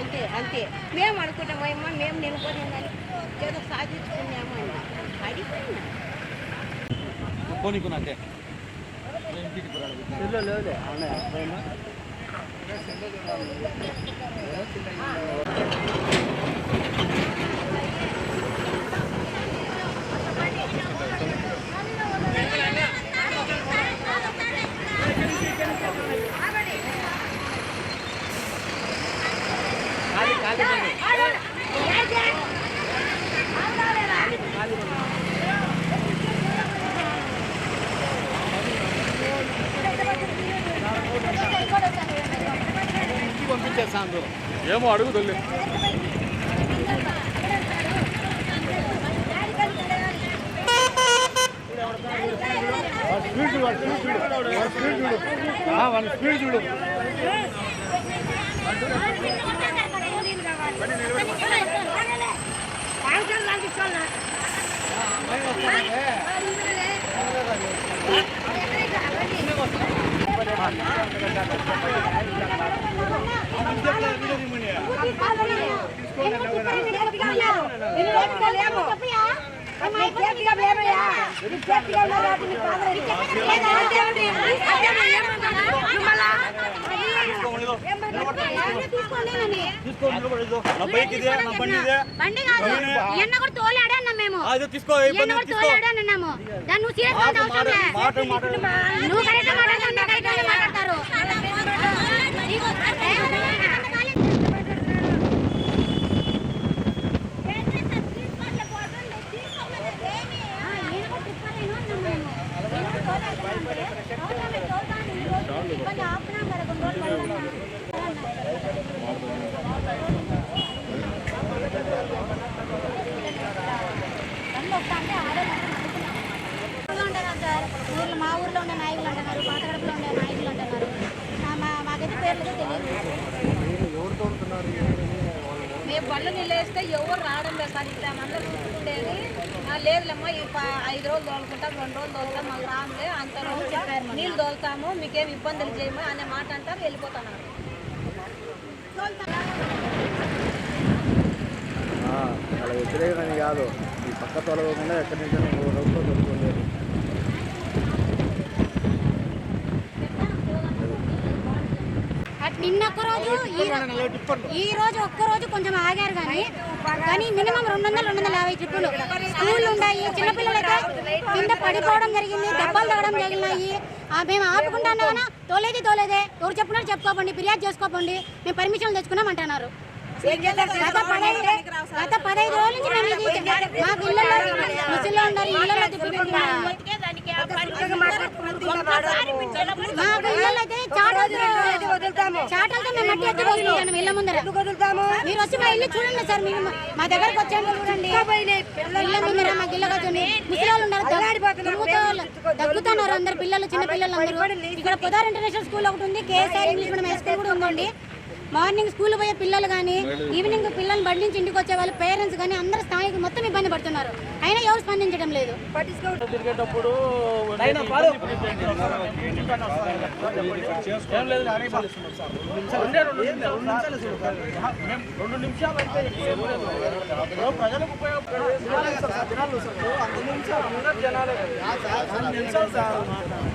అంతే అంతే మేము అనుకుంటాం అమ్మా మేము నిలబడిందని ఏదో సాధించుకున్నాము అని అడిగిపోయినా పోనీకున్నట్టే పంపించేస్తాను ఏమో అడుగు తల్లి. స్పీడ్ చూడు స్పీడ్ చూడు. వన్ స్పీడ్ చూడు. నా బైక్ ఇదే నా బండి ఇదే బండి కాదు ఎన్న కూడా తోలాడే అన్నాం మేము అదే తీసుకో ఎన్న ఇబ్బంది తీసుకో దాన్ని నువ్వు సీరియస్ అవసరం నువ్వు కరెక్ట్ మాట్లాడతావు మేము కరెక్ట్ మాట్లాడతారు ఊర్లో ఉంటారా సార్ ఊర్లో మా ఊర్లో ఉండే నాయకులు అంటున్నారు పాత గడపలో ఉండే నాయకులు అంటున్నారు ఆ, మా తెలియదు. మేము బళ్ళు నిలేస్తే ఎవరు రావడం లేదు సార్. ఇక్కడ అందరూ చూస్తుండేది ఆ, లేదులేమ్మా ఈ ప- ఐదు రోజులు తోలుకుంటాం రెండు రోజులు తోలుతాం మాకు రాములే అంత రోజు చెప్పారు నీళ్ళు తోలుతాము మీకేం ఇబ్బందులు చేయము అనే మాట అంటారు వెళ్ళిపోతున్నారు. అలా వ్యతిరేకమని కాదు. ఈ పక్క తొలగకుండా ఎక్కడి నుంచి ఇంకో రోజుతో తొలుకోలేదు అట్ నిన్న ఒక్క రోజు ఈ రోజు ఒక్క రోజు కొంచెం ఆగారు కానీ కానీ మినిమం రెండు వందలు రెండు వందల యాభై ట్రిప్పులు. స్కూల్ ఉన్నాయి చిన్నపిల్లలైతే కింద పడిపోవడం జరిగింది దెబ్బలు తగ్గడం జరిగినాయి. మేము ఆపుకుంటున్నామన్నా తోలేది తోలేదే. ఎవరు చెప్పినారు చెప్పుకోకండి ఫిర్యాదు చేసుకోకండి. మేము పర్మిషన్ తెచ్చుకున్నాం అంటున్నారు గత పదహైదు గత పదహైదు రోజుల నుంచి మేము మాకు ఇళ్ళలో ముసలిలో ఉన్నారు ఇళ్ళలో తిప్పుకుంటున్నాము మాకు ఇళ్ళలో అయితే చాటలు చాటలతో మేము మట్టి ఎత్తి పోసుకుంటాం ఇళ్ళ ముందర. మీరు వచ్చి మా ఇల్లు చూడండి సార్ మీరు మా దగ్గరకు వచ్చాను చూడండి. ఇళ్ళ ముందర మాకు ఇళ్ళ కూర్చొని ముసలి ఉన్నారు దగ్గుతో- దగ్గుతున్నారు అందరు పిల్లలు చిన్న పిల్లలు అందరూ ఇక్కడ పొదార్ ఇంటర్నేషనల్ స్కూల్ ఒకటి ఉంది KSR English medium high school కూడా ఉందండి. మార్నింగ్ స్కూల్ పోయే పిల్లలు కానీ ఈవినింగ్ పిల్లల్ని బడి నుంచి ఇంటికి వచ్చే వాళ్ళు పేరెంట్స్ కానీ అందరు స్థాయికి మొత్తం ఇబ్బంది పడుతున్నారు అయినా ఎవరు స్పందించడం లేదు తిరిగేటప్పుడు రెండే నిమిషాలు మేము ఇప్పుడు ప్రజలకు ఉపయోగపడే జనాలు నిమిషాలు సార్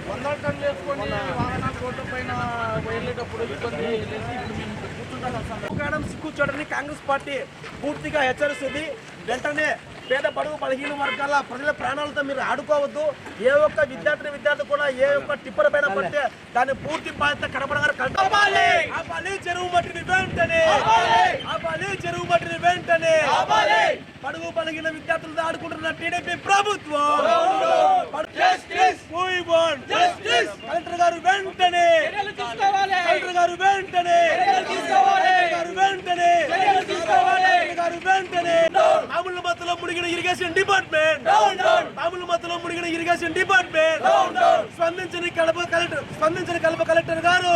వందల టన్నులు వేసుకొని వాహనాలు రోడ్ల పైన వెళ్ళేటప్పుడు ఇబ్బంది మేడం కూర్చోడని కాంగ్రెస్ పార్టీ పూర్తిగా హెచ్చరిస్తుంది. వెంటనే పేద బడుగు బలహీన వర్గాల ప్రజల ప్రాణాలతో మీరు ఆడుకోవద్దు. ఏ ఒక్క విద్యార్థి విద్యార్థి కూడా ఏ ఒక్క టిప్పర్ పైన పడితే దాని పూర్తి బాధ్యత కడపడగారు ఆపాలి చెరువు మట్టిని వెంటనే చెరువు మట్టిని వెంటనే బడుగు బలహీన విద్యార్థులతో ఆడుకుంటున్న టీడీపీ ప్రభుత్వం We want justice. కలెక్టర్ గారు వెంటనే కలెక్టర్ గారు వెంటనే కలెక్టర్ గారు వెంటనే కలెక్టర్ గారు వెంటనే మామూలు మధ్యలో మునిగిన ఇరిగేషన్ డిపార్ట్మెంట్ పాముల మధ్యలో మునిగిన ఇరిగేషన్ డిపార్ట్మెంట్ స్పందించని కడప కలెక్టర్ స్పందించని కడప కలెక్టర్ గారు.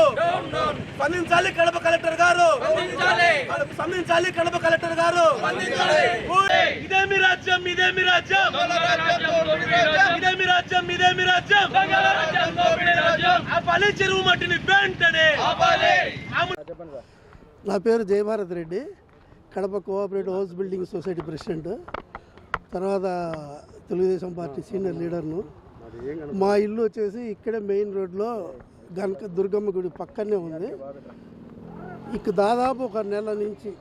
స్పందించాలి కడప కలెక్టర్ గారు. స్పందించాలి. కడప కలెక్టర్ గారు. ఇదే మీ రాజ్యం ఇదే మీ రాజ్యం. ఇదే మీ రాజ్యం ఇదే మీ రాజ్యం. ఆపాలి చెరువు మట్టిని వెంటనే నా పేరు Jayabharat Reddy Kadapa cooperative house building society president తర్వాత తెలుగుదేశం పార్టీ సీనియర్ లీడర్ను. మా ఇల్లు వచ్చేసి ఇక్కడే మెయిన్ రోడ్లో గనక దుర్గమ్మ గుడి పక్కనే ఉంది. ఇక దాదాపు ఒక నెల నుంచి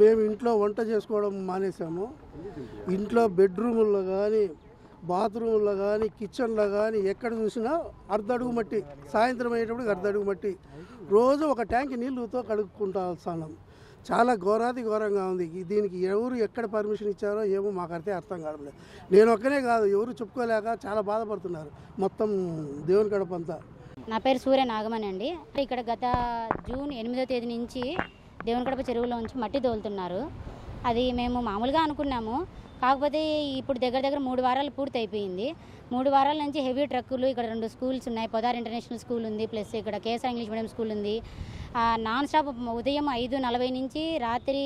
మేము ఇంట్లో వంట చేసుకోవడం మానేసాము ఇంట్లో బెడ్రూముల్లో కానీ బాత్రూంలో కానీ కిచెన్లో కానీ ఎక్కడ చూసినా అర్ధడుగు మట్టి సాయంత్రం అయ్యేటప్పుడు అర్ధడుగు మట్టి. రోజు ఒక ట్యాంక్ నీళ్ళతో కడుక్కుంటా స్నానం చాలా ఘోరాది ఘోరంగా ఉంది. దీనికి ఎవరు ఎక్కడ పర్మిషన్ ఇచ్చారో ఏమో మాకు అర్థం అర్థం కావట్లేదు. నేను ఒక్కనే కాదు ఎవరు చెప్పుకోలేక చాలా బాధపడుతున్నారు. మొత్తం దేవుని గడపంతా నా పేరు సూర్య నాగమణి అండి. ఇక్కడ గత జూన్ ఎనిమిదో తేదీ నుంచి దేవునికడప చెరువులో ఉంచి మట్టి తోలుతున్నారు. అది మేము మామూలుగా అనుకున్నాము. కాకపోతే ఇప్పుడు దగ్గర దగ్గర మూడు వారాలు పూర్తి అయిపోయింది మూడు వారాల నుంచి హెవీ ట్రక్కులు ఇక్కడ రెండు స్కూల్స్ ఉన్నాయి. పొదార్ ఇంటర్నేషనల్ స్కూల్ ఉంది ప్లస్ ఇక్కడ కేసర్ ఇంగ్లీష్ మీడియం స్కూల్ ఉంది. నాన్ స్టాప్ ఉదయం ఐదు నలభై నుంచి రాత్రి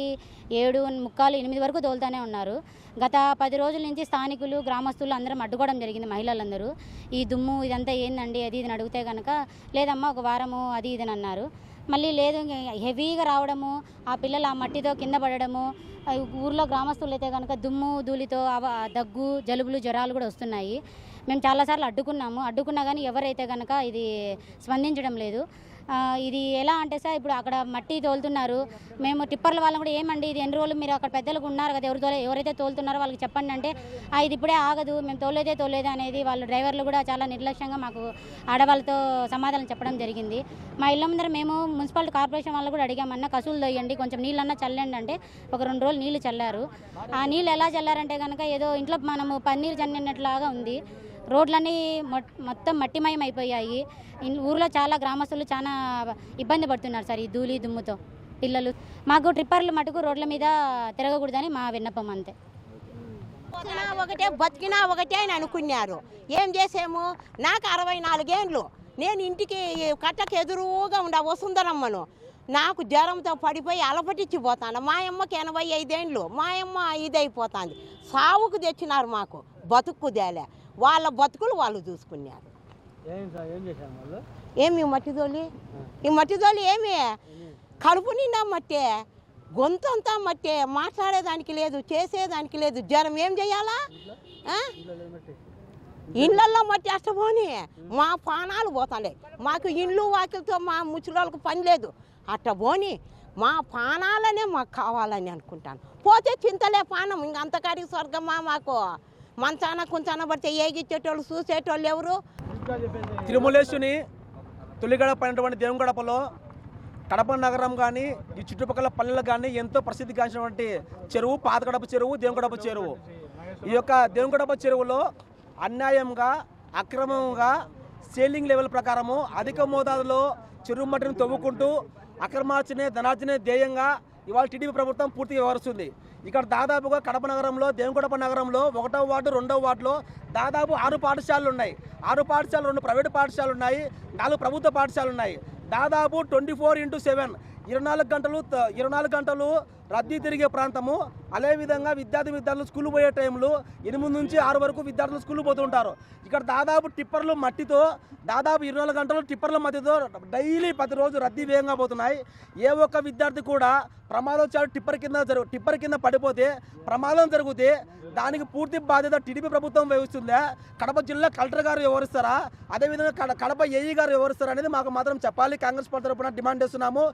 ఏడు ముక్కాలు ఎనిమిది వరకు తోలుతానే ఉన్నారు. గత పది రోజుల నుంచి స్థానికులు గ్రామస్తులు అందరం అడ్డుకోవడం జరిగింది మహిళలందరూ. ఈ దుమ్ము ఇదంతా ఏందండి? అది ఇది అని అడిగితే కనుక లేదమ్మా ఒక వారము అది ఇది అని అన్నారు. మళ్ళీ లేదు హెవీగా రావడము ఆ పిల్లలు ఆ మట్టితో కింద పడడము ఊర్లో గ్రామస్తులు అయితే కనుక దుమ్ము ధూళితో అవ- దగ్గు జలుబులు జ్వరాలు కూడా వస్తున్నాయి. మేము చాలాసార్లు అడ్డుకున్నాము. అడ్డుకున్నా కానీ ఎవరైతే కనుక ఇది స్పందించడం లేదు. ఇది ఎలా అంటే సార్ ఇప్పుడు అక్కడ మట్టి తోలుతున్నారు. మేము టిప్పర్ల వాళ్ళని కూడా ఏమండి ఇది ఎన్ని రోజులు మీరు అక్కడ పెద్దలకు ఉన్నారు కదా ఎవరు తోలే ఎవరైతే తోలుతున్నారో వాళ్ళకి చెప్పండి అంటే ఇది ఇప్పుడే ఆగదు మేము తోలేదే తోలేదే అనేది వాళ్ళు డ్రైవర్లు కూడా చాలా నిర్లక్ష్యంగా మాకు ఆడవాళ్ళతో సమాధానం చెప్పడం జరిగింది. మా ఇళ్ళ ముందర మేము మున్సిపాలిటీ కార్పొరేషన్ వాళ్ళు కూడా అడిగామన్నా కసులు తోయండి కొంచెం నీళ్ళన్నా చల్లండి అంటే ఒక రెండు రోజులు నీళ్ళు చల్లారు. ఆ నీళ్ళు ఎలా చల్లారంటే కనుక ఏదో ఇంట్లో మనము పన్నీరు చల్లినట్లాగా ఉంది. రోడ్లన్నీ మొత్తం మట్టిమయం అయిపోయాయి. ఊర్లో చాలా గ్రామస్తులు చాలా ఇబ్బంది పడుతున్నారు సార్ ఈ ధూళి దుమ్ముతో. పిల్లలు మాకు ట్రిప్పర్లు మటుకు రోడ్ల మీద తిరగకూడదని మా విన్నపం అంతే. ఒకటే బతికినా ఒకటే అని అనుకున్నారు. ఏం చేసాము? నాకు అరవై నాలుగేండ్లు. నేను ఇంటికి కట్టకు ఎదురుగా ఉండ వసుందరమ్మను నాకు జ్వరంతో పడిపోయి అలపటిచ్చిపోతాను మా అమ్మకి ఎనభై ఐదేండ్లు. మా అమ్మ ఇదైపోతుంది. సావుకు తెచ్చినారు మాకు. బతుక్కు దేలే. వాళ్ళ బతుకులు వాళ్ళు చూసుకున్నారు. ఏమి మట్టిదోలి ఈ మట్టిదోలి ఏమి? కడుపు నిండా మట్టే గొంతంతా మట్టే మాట్లాడేదానికి లేదు చేసేదానికి లేదు. జ్వరం ఏం చేయాలా? ఇళ్ళల్లో మట్టి అష్టపోని మా పానాలు పోతాండే మాకు ఇండ్లు వాకిలతో మా ముసలోళ్ళకి పని లేదు. అట్ట పోని మా పానాలనే మాకు కావాలని అనుకుంటాను. పోతే చింతలే పానం ఇంక అంతకాడికి స్వర్గమా మాకు? మంచాన కొంచాన పడితే ఏగిచ్చేటోళ్ళు చూసేటోళ్ళు ఎవరు? తిరుమలేశుని తొలిగడ పడినటువంటి దేవుని గడపలో కడప నగరం కానీ ఈ చుట్టుపక్కల పల్లెలు కానీ ఎంతో ప్రసిద్ధిగాంచినటువంటి చెరువు పాతగడప చెరువు దేవుగడప చెరువు. ఈ యొక్క దేవుగడప చెరువులో అన్యాయంగా అక్రమంగా సేలింగ్ లెవెల్ ప్రకారము అధిక మోతాదులో చెరువు మట్టిని తవ్వుకుంటూ అక్రమార్చనే ధనార్జనే ధ్యేయంగా ఇవాళ టీడీపీ ప్రభుత్వం పూర్తిగా వ్యవహరిస్తుంది. ఇక్కడ దాదాపుగా కడప నగరంలో దేవుకడప నగరంలో ఒకటో వార్డు రెండో వార్డులో దాదాపు ఆరు పాఠశాలలు ఉన్నాయి. ఆరు పాఠశాలలు రెండు ప్రైవేటు పాఠశాలలు ఉన్నాయి నాలుగు ప్రభుత్వ పాఠశాలలు ఉన్నాయి. దాదాపు ట్వంటీ ఫోర్ ఇంటూ సెవెన్. ఇరవై నాలుగు గంటలు ఇరవై నాలుగు గంటలు రద్దీ తిరిగే ప్రాంతము. అదేవిధంగా విద్యార్థి విద్యార్థులు స్కూల్ పోయే టైంలో ఎనిమిది నుంచి ఆరు వరకు విద్యార్థులు స్కూల్ పోతుంటారు. ఇక్కడ దాదాపు టిప్పర్లు మట్టితో దాదాపు ఇరవై నాలుగు గంటలు టిప్పర్ల మధ్యతో డైలీ ప్రతిరోజు రద్దీ వేగంగా పోతున్నాయి. ఏ ఒక్క విద్యార్థి కూడా ప్రమాదం చాలు టిప్పర్ కింద జరుగు టిప్పర్ కింద పడిపోతే ప్రమాదం జరిగితే దానికి పూర్తి బాధ్యత టీడీపీ ప్రభుత్వం వహిస్తుందా. కడప జిల్లా కలెక్టర్ గారు వివరిస్తారా? అదేవిధంగా కడ కడప ఏఈ గారు వివరిస్తారా అనేది మాకు మాత్రం చెప్పాలి. కాంగ్రెస్ పార్టీ తరపున డిమాండ్ చేస్తున్నాము.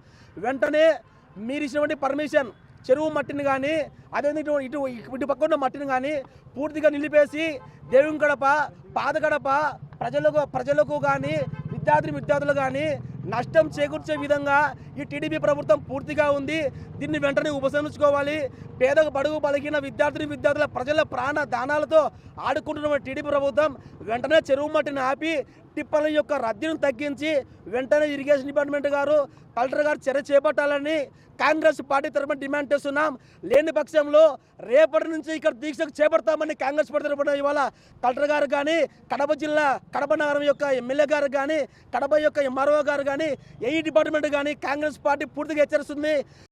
వెంటనే మీరు ఇచ్చినటువంటి పర్మిషన్ చెరువు మట్టిని కానీ అదేవిధంగా ఇటు ఇటు ఇటు పక్క ఉన్న మట్టిని కానీ పూర్తిగా నిలిపేసి దేవుని గడప పాద గడప ప్రజలకు ప్రజలకు కానీ విద్యార్థి విద్యార్థులు కానీ నష్టం చేకూర్చే విధంగా ఈ టీడీపీ ప్రభుత్వం పూర్తిగా ఉంది. దీన్ని వెంటనే ఉపసంహరించుకోవాలి. పేద బడుగు బలిగిన విద్యార్థిని విద్యార్థుల ప్రజల ప్రాణ దానాలతో ఆడుకుంటున్న టీడీపీ ప్రభుత్వం వెంటనే చెరువు మట్టిని ఆపి టిప్పర్ల యొక్క రద్దీని తగ్గించి వెంటనే ఇరిగేషన్ డిపార్ట్మెంట్ గారు కలెక్టర్ గారు చర్య చేపట్టాలని కాంగ్రెస్ పార్టీ తరఫున డిమాండ్ చేస్తున్నాం. లేని పక్షంలో రేపటి నుంచి ఇక్కడ దీక్షకు చేపడతామని కాంగ్రెస్ పార్టీ తరఫున ఇవాళ కలెక్టర్ గారు కానీ కడప జిల్లా కడప నగరం యొక్క ఎమ్మెల్యే గారు కానీ కడప యొక్క ఎంఆర్ఓ గారు కానీ ఏఈ డిపార్ట్మెంట్ కానీ కాంగ్రెస్ పార్టీ పూర్తిగా హెచ్చరిస్తుంది.